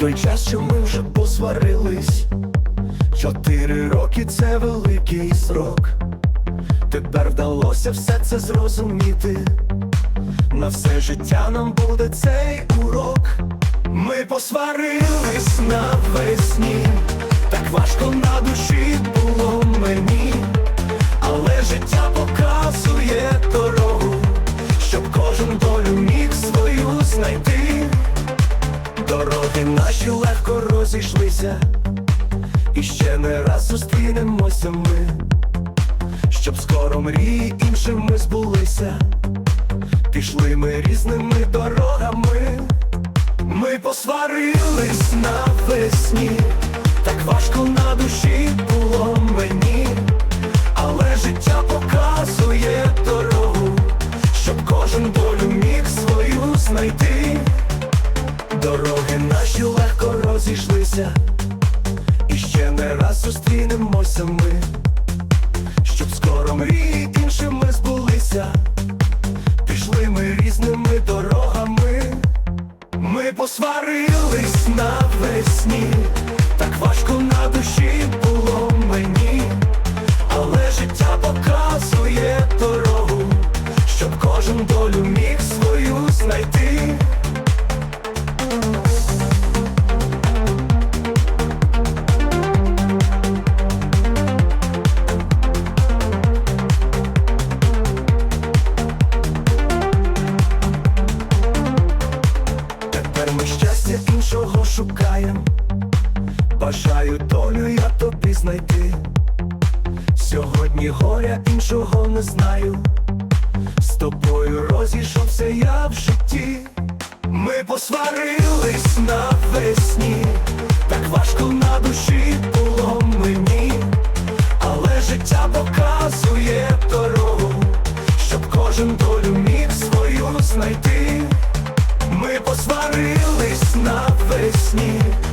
той час, що ми вже посварились. Чотири роки це великий срок. Тепер вдалося все це зрозуміти. На все життя нам буде цей урок. Ми посварились навесні, так важко на душі було мені, розійшлися, і ще не раз зустрінемося ми, щоб скоро мрії іншими збулися. Пішли ми різними дорогами, ми посварились навесні, так важко на душі було мені, зустрінемося ми, щоб скоро мрії іншими збулися. Пішли ми різними дорогами, ми посварились навесні, так важко на душі було мені, але життя показує дорогу, щоб кожен долю міг свою знайти. Іншого шукаєм. Бажаю долю я тобі знайти. Сьогодні горя іншого не знаю. З тобою розійшовся я в житті. Ми посварились навесні, так важко на душі було мені, але життя показує дорогу, щоб кожен долю міг свою знайти. Ми посварились навесні, It's me.